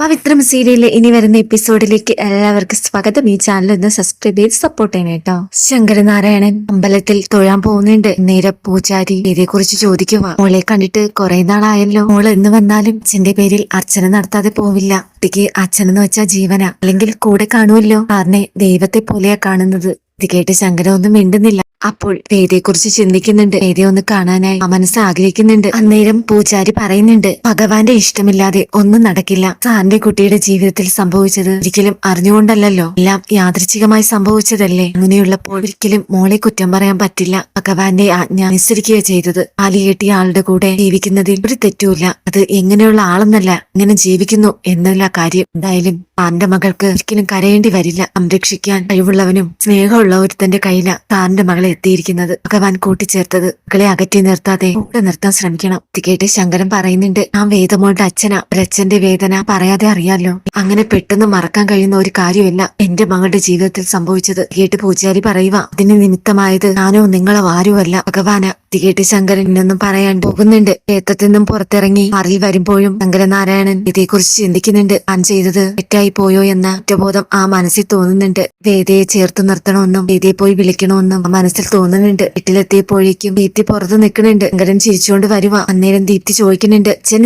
പവിത്രം സീരിയലിലെ ഇനി വരുന്ന എപ്പിസോഡിലേക്ക് എല്ലാവർക്കും സ്വാഗതം. ഈ ചാനൽ ഒന്ന് സബ്സ്ക്രൈബ് ചെയ്ത് സപ്പോർട്ട് ചെയ്യണം കേട്ടോ ശങ്കരനാരായണൻ അമ്പലത്തിൽ തൊഴാൻ പോകുന്നുണ്ട്. നേരെ പൂജാരി ഇതേ കുറിച്ച് ചോദിക്കുക മോളെ കണ്ടിട്ട് കുറെ നാളായല്ലോ. മോൾ എന്ന് വന്നാലും അച്ഛന്റെ പേരിൽ അർച്ചന നടത്താതെ പോവില്ല. കുട്ടിക്ക് അച്ഛനെന്ന് വെച്ചാ ജീവന. അല്ലെങ്കിൽ കൂടെ കാണുമല്ലോ. കാരണം ദൈവത്തെ പോലെയാ കാണുന്നത്. ഇത് കേട്ട് ശങ്കരൊന്നും മിണ്ടുന്നില്ല. അപ്പോൾ വേദയെക്കുറിച്ച് ചിന്തിക്കുന്നുണ്ട്. വേദയെ ഒന്ന് കാണാനായി ആ മനസ്സ് ആഗ്രഹിക്കുന്നുണ്ട്. അന്നേരം പൂജാരി പറയുന്നുണ്ട് ഭഗവാന്റെ ഇഷ്ടമില്ലാതെ ഒന്നും നടക്കില്ല. സാറിന്റെ കുട്ടിയുടെ ജീവിതത്തിൽ സംഭവിച്ചത് ഒരിക്കലും അറിഞ്ഞുകൊണ്ടല്ലോ എല്ലാം യാദൃച്ഛികമായി സംഭവിച്ചതല്ലേ? അങ്ങനെയുള്ളപ്പോൾ ഒരിക്കലും മോളെ കുറ്റം പറയാൻ പറ്റില്ല. ഭഗവാന്റെ ആജ്ഞ അനുസരിക്കുക ചെയ്തത്. ആലി കെട്ടിയ ആളുടെ കൂടെ ജീവിക്കുന്നതിൽ ഒരു തെറ്റുമില്ല. അത് എങ്ങനെയുള്ള ആളെന്നല്ല. ഇങ്ങനെ ജീവിക്കുന്നു എന്നല്ല കാര്യം എന്തായാലും താന്റെ മകൾക്ക് ഒരിക്കലും കരയേണ്ടി വരില്ല. സംരക്ഷിക്കാൻ കഴിവുള്ളവനും സ്നേഹമുള്ള ഒരുത്തന്റെ കയ്യില താന്റെ മകളെ എത്തിയിരിക്കുന്നത്. ഭഗവാൻ കൂട്ടിച്ചേർത്തത് മകളെ അകറ്റി നിർത്താതെ കൂടെ നിർത്താൻ ശ്രമിക്കണം. കേട്ട് ശങ്കരൻ പറയുന്നുണ്ട് ആ വേദമോളുടെ അച്ഛനാ. ഒരച്ഛന്റെ വേദന പറയാതെ അറിയാലോ. അങ്ങനെ പെട്ടെന്ന് മറക്കാൻ കഴിയുന്ന ഒരു കാര്യമല്ല എന്റെ മകളുടെ ജീവിതത്തിൽ സംഭവിച്ചത്. കേട്ട് പൂജാരി പറയുക അതിന് നിമിത്തമായത് ഞാനോ നിങ്ങളോ ആരുമല്ല. ഭഗവാന. തികേട്ട് കേട്ട് ശങ്കരൻ ഇന്നൊന്നും പറയാൻ പോകുന്നുണ്ട്. ക്ഷേത്രത്തിൽ നിന്നും പുറത്തിറങ്ങി മറിയിൽ വരുമ്പോഴും ശങ്കരനാരായണൻ ഇതേക്കുറിച്ച് ചിന്തിക്കുന്നുണ്ട്. താൻ ചെയ്തത് തെറ്റായി പോയോ എന്ന കുറ്റബോധം ആ മനസ്സിൽ തോന്നുന്നുണ്ട്. വേദയെ ചേർത്ത് നിർത്തണമെന്നും വേദയെ പോയി വിളിക്കണമെന്നും മനസ്സിൽ തോന്നുന്നുണ്ട്. വീട്ടിലെത്തിയപ്പോഴേക്കും ദീപ്തി പുറത്ത് നിൽക്കുന്നുണ്ട്. ശങ്കരൻ ചിരിച്ചുകൊണ്ട് വരുവ. അന്നേരം ദീപ്തി ചോദിക്കുന്നുണ്ട് അച്ഛൻ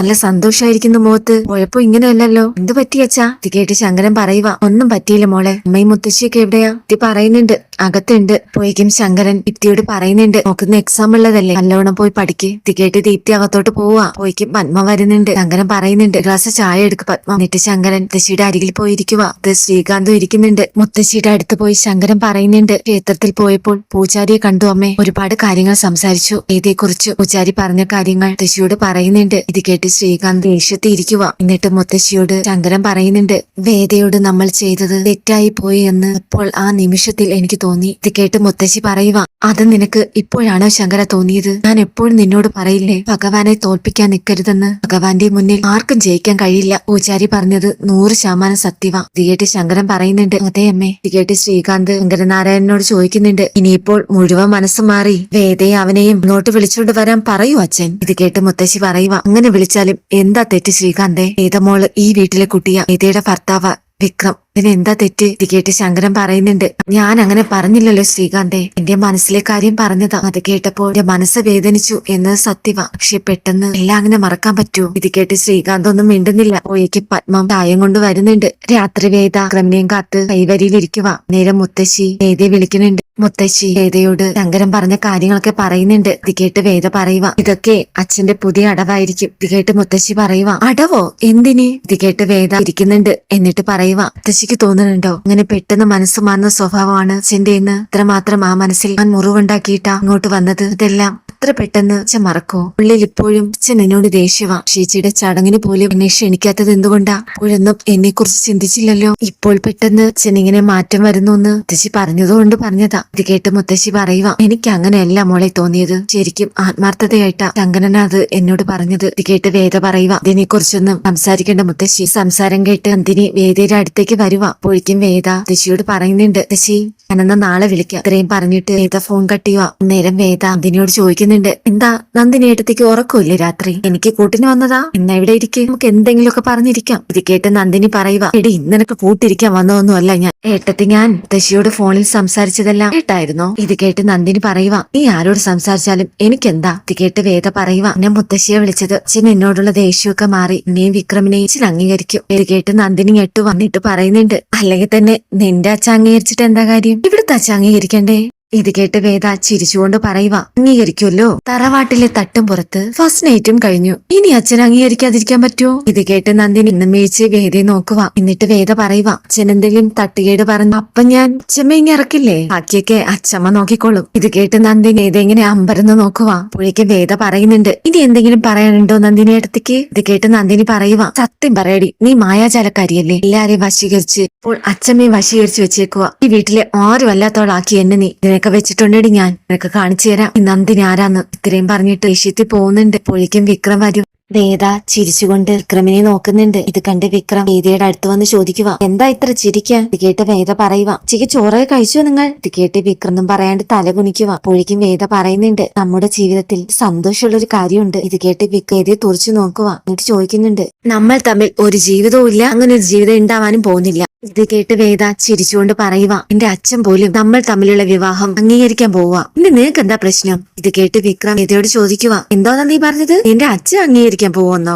നല്ല സന്തോഷമായിരിക്കുന്നു മുഖത്ത്. കുഴപ്പം ഇങ്ങനെയല്ലല്ലോ. എന്ത് പറ്റി അച്ഛാ? ഇത് കേട്ട് ശങ്കരൻ പറയുക ഒന്നും പറ്റിയില്ല മോളെ. അമ്മയും മുത്തശ്ശിയൊക്കെ എവിടെയാ? ദീപ്തി പറയുന്നുണ്ട് അകത്തുണ്ട്. പോയിക്കും ശങ്കരൻ ദീപ്തിയോട് പറയുന്നുണ്ട് നോക്കുന്ന എക്സാം ഉള്ളതല്ലേ? നല്ലോണം പോയി പഠിക്ക്. ഇത് കേട്ട് ദീപ്തി അകത്തോട്ട് പോവാ. പോയിക്കും പത്മ വരുന്നുണ്ട്. ശങ്കരൻ പറയുന്നുണ്ട് ഗ്ലാസ് ചായ എടുക്ക് പത്മ. എന്നിട്ട് ശങ്കരൻ മുത്തശ്ശിയുടെ അരികിൽ പോയിരിക്കുക അത് ശ്രീകാന്തും ഇരിക്കുന്നുണ്ട്. മുത്തശ്ശിയുടെ അടുത്ത് പോയി ശങ്കരൻ പറയുന്നുണ്ട്. ക്ഷേത്രത്തിൽ പോയപ്പോൾ പൂജാരിയെ കണ്ടു അമ്മേ. ഒരുപാട് കാര്യങ്ങൾ സംസാരിച്ചു. ഇതേക്കുറിച്ച് പൂജാരി പറഞ്ഞ കാര്യങ്ങൾ മുത്തശ്ശിയോട് പറയുന്നുണ്ട്. ഇത് കേട്ട് ശ്രീകാന്ത് ദേഷ്യത്തിൽ ഇരിക്കുക എന്നിട്ട് മുത്തശ്ശിയോട് ശങ്കരൻ പറയുന്നുണ്ട്. വേദയോട് നമ്മൾ ചെയ്തത് തെറ്റായി പോയി എന്ന് അപ്പോൾ ആ നിമിഷത്തിൽ എനിക്ക് തോന്നി. ഇത് കേട്ട് മുത്തശ്ശി പറയുക അത് നിനക്ക് ഇപ്പോഴാണോ ശങ്കര തോന്നിയത്? ഞാൻ എപ്പോഴും നിന്നോട് പറയില്ലേ? ഭഗവാനെ തോൽപ്പിക്കാൻ നിൽക്കരുതെന്ന് ഭഗവാന്റെ മുന്നിൽ ആർക്കും ജയിക്കാൻ കഴിയില്ല. പൂജാരി പറഞ്ഞത് നൂറ് ശതമാനം സത്യവ. ഇത് ശങ്കരൻ പറയുന്നുണ്ട് അതെ അമ്മേ. ഇത് ശ്രീകാന്ത് ശങ്കരനാരായണനോട് ചോദിക്കുന്നുണ്ട് ഇനിയിപ്പോൾ മുഴുവൻ മനസ്സ് മാറി വേദയെ അവനെയും ഇങ്ങോട്ട് വിളിച്ചോണ്ട് വരാൻ പറയൂ അച്ഛൻ. ഇത് കേട്ട് മുത്തശ്ശി പറയുക അങ്ങനെ വിളിച്ചാലും എന്താ തെറ്റ് ശ്രീകാന്തേ? വേദമോൾ ഈ വീട്ടിലെ കുട്ടിയ? വേദയുടെ ഭർത്താവ് വിക്രം. ഇതിന് എന്താ തെറ്റ്? ഇത് കേട്ട് ശങ്കരൻ പറയുന്നുണ്ട്. ഞാൻ അങ്ങനെ പറഞ്ഞില്ലല്ലോ ശ്രീകാന്തെ. എന്റെ മനസ്സിലെ കാര്യം പറഞ്ഞതാ. അത് കേട്ടപ്പോൾ എന്റെ മനസ്സ് വേദനിച്ചു എന്ന് സത്യവ. പക്ഷെ പെട്ടെന്ന് എല്ലാം അങ്ങനെ മറക്കാൻ പറ്റൂ ഇത് കേട്ട് ശ്രീകാന്ത് ഒന്നും മിണ്ടുന്നില്ല. ഓയ്ക്ക് പത്മം ചായം കൊണ്ട് വരുന്നുണ്ട്. രാത്രി വേദ ക്രമനെയും കാത്ത് കൈവരിയിലിരിക്കുക നേരം മുത്തശ്ശി വേദയെ വിളിക്കുന്നുണ്ട്. മുത്തശ്ശി വേദയോട് ശങ്കരൻ പറഞ്ഞ കാര്യങ്ങളൊക്കെ പറയുന്നുണ്ട്. ഇത് കേട്ട് വേദ പറയുക ഇതൊക്കെ അച്ഛന്റെ പുതിയ അടവായിരിക്കും. ഇത് കേട്ട് മുത്തശ്ശി പറയുക അടവോ? എന്തിന്? ഇത് കേട്ട് വേദ ഇരിക്കുന്നുണ്ട്. എന്നിട്ട് പറയുക മുത്തശ്ശിക്ക് തോന്നുന്നുണ്ടോ? അങ്ങനെ പെട്ടെന്ന് മനസ്സ് മാറുന്ന സ്വഭാവമാണ് അച്ഛന്റെ എന്ന്. ഇത്രമാത്രം ആ മനസ്സിൽ ഞാൻ മുറിവുണ്ടാക്കിയിട്ടാ ഇങ്ങോട്ട് വന്നത്. ഇതെല്ലാം അത്ര പെട്ടെന്ന് അച്ഛൻ മറക്കോ? ഉള്ളിൽ ഇപ്പോഴും അച്ഛൻ എന്നോട് ദേഷ്യവാ. ചേച്ചിയുടെ ചടങ്ങിന് പോലും എന്നെ ക്ഷണിക്കാത്തത് എന്തുകൊണ്ടാ? അപ്പോഴൊന്നും എന്നെ കുറിച്ച് ചിന്തിച്ചില്ലല്ലോ. ഇപ്പോൾ പെട്ടെന്ന് അച്ഛൻ ഇങ്ങനെ മാറ്റം വരുന്നു എന്ന് മുത്തശ്ശി പറഞ്ഞതുകൊണ്ട് പറഞ്ഞതാ. ഇത് കേട്ട് മുത്തശ്ശി പറയുക എനിക്ക് അങ്ങനെയല്ല മോളെ തോന്നിയത്. ശരിക്കും ആത്മാർത്ഥതയായിട്ടാ ശങ്കരന അത് എന്നോട് പറഞ്ഞത്. ഇത് കേട്ട് വേദ പറയുക ഇതിനെ കുറിച്ചൊന്നും സംസാരിക്കേണ്ട മുത്തശ്ശി. സംസാരം കേട്ട് നന്ദിനി വേദയുടെ അടുത്തേക്ക് വരുവാ. അപ്പോഴേക്കും വേദ മുത്തശ്ശിയോട് പറയുന്നുണ്ട് മുത്തശ്ശി ഞാനെന്നാ നാളെ വിളിക്കാം. ഇത്രയും പറഞ്ഞിട്ട് വേദ ഫോൺ കട്ട് ചെയ്യുക നേരം വേദ നന്ദിനിയോട് ചോദിക്കുന്നുണ്ട്. എന്താ? നന്ദിനി ഏട്ടത്തേക്ക് ഉറക്കമില്ലേ രാത്രി? എനിക്ക് കൂട്ടിന് വന്നതാ. ഇന്ന് ഇവിടെ ഇരിക്കും? നമുക്ക് എന്തെങ്കിലുമൊക്കെ പറഞ്ഞിരിക്കാം. ഇത് കേട്ട് നന്ദിനി പറയുക എടി ഇന്നനൊക്കെ കൂട്ടിരിക്കാൻ വന്നതൊന്നും അല്ല ഞാൻ. ഏട്ടത്തി ഞാൻ ദശിയോട് ഫോണിൽ സംസാരിച്ചതെല്ലാം കേട്ടായിരുന്നോ? ഇത് കേട്ട് നന്ദിനി പറയുക നീ ആരോട് സംസാരിച്ചാലും എനിക്കെന്താ? ഇത് കേട്ട് വേദ പറയുക എന്നെ മുത്തശ്ശിയെ വിളിച്ചത്. അച്ഛൻ എന്നോടുള്ള ദേഷ്യമൊക്കെ മാറി നീ വിക്രമിനെയും അച്ഛൻ അംഗീകരിക്കും. ഇത് കേട്ട് നന്ദിനി ഞെട്ടു വന്നിട്ട് പറയുന്നുണ്ട്. അല്ലെങ്കിൽ തന്നെ നിന്റെ അച്ഛൻ അംഗീകരിച്ചിട്ട് എന്താ കാര്യം? ഇവിടുത്തെ അച്ഛ അംഗീകരിക്കണ്ടേ? ഇത് കേട്ട് വേദ ചിരിച്ചുകൊണ്ട് പറയുക അംഗീകരിക്കുമല്ലോ തറവാട്ടിലെ തട്ടും പുറത്ത് ഫസ്റ്റ് നൈറ്റും കഴിഞ്ഞു. ഇനി അച്ഛൻ അംഗീകരിക്കാതിരിക്കാൻ പറ്റുമോ ഇത് കേട്ട് നന്ദി ഇന്നും വീഴ്ച വേദയെ നോക്കുക എന്നിട്ട് വേദ പറയുക അച്ഛൻ എന്തെങ്കിലും തട്ടുകേട് പറഞ്ഞു അപ്പൊ ഞാൻ അച്ഛമ്മ ഇങ്ങനെ ഇറക്കില്ലേ? ബാക്കിയൊക്കെ അച്ഛമ്മ നോക്കിക്കോളും. ഇത് കേട്ട് നന്ദിനി വേദ ഇങ്ങനെ അമ്പരന്ന് നോക്കുക പുഴയ്ക്ക് വേദ പറയുന്നുണ്ട് ഇനി എന്തെങ്കിലും പറയാനുണ്ടോ നന്ദിനി അടുത്തേക്ക്? ഇത് കേട്ട് നന്ദിനി പറയുക സത്യം പറയടി നീ മായാജാലക്കാരിയല്ലേ? എല്ലാരെയും വശീകരിച്ച് ഇപ്പോൾ അച്ഛമ്മയും വശീകരിച്ച് വെച്ചേക്കുക ഈ വീട്ടിലെ ആരും അല്ലാത്തവളാക്കി എന്നെ നീ ഇതിനൊക്കെ വെച്ചിട്ടുണ്ടെടി ഞാൻ. നിനക്ക് കാണിച്ചു തരാം. നന്ദിനി ആരാന്ന് ഇത്രയും പറഞ്ഞിട്ട് ഏഷ്യത്തിൽ പോകുന്നുണ്ട്. പൊളിക്കും വിക്രം വരും. വേദ ചിരിച്ചുകൊണ്ട് വിക്രമിനെ നോക്കുന്നുണ്ട്. ഇത് കണ്ട് വിക്രം വേദയുടെ അടുത്ത് വന്ന് ചോദിക്കുക എന്താ ഇത്ര ചിരിക്കാൻ? ഇത് കേട്ട് വേദ പറയുക ഉച്ചയ്ക്ക് ചോറൊക്കെ കഴിച്ചോ നിങ്ങൾ? ഇത് കേട്ട് വിക്രം പറയാണ്ട് തല കുനിക്കുക അപ്പോഴേക്കും വേദ പറയുന്നുണ്ട് നമ്മുടെ ജീവിതത്തിൽ സന്തോഷമുള്ള ഒരു കാര്യമുണ്ട്. ഇത് കേട്ട് വേദിയെ തുറച്ചു നോക്കുക എന്നിട്ട് ചോദിക്കുന്നുണ്ട് നമ്മൾ തമ്മിൽ ഒരു ജീവിതവും ഇല്ല. അങ്ങനെ ഒരു ജീവിതം ഉണ്ടാവാനും പോകുന്നില്ല. ഇത് കേട്ട് വേദ ചിരിച്ചുകൊണ്ട് പറയുക എന്റെ അച്ഛൻ പോലും നമ്മൾ തമ്മിലുള്ള വിവാഹം അംഗീകരിക്കാൻ പോവുക ഇനി നിനക്ക് എന്താ പ്രശ്നം? ഇത് കേട്ട് വിക്രം വേദയോട് ചോദിക്കുക എന്താ നീ പറഞ്ഞത്? എന്റെ അച്ഛൻ അംഗീകരിക്കാൻ പോവെന്നോ?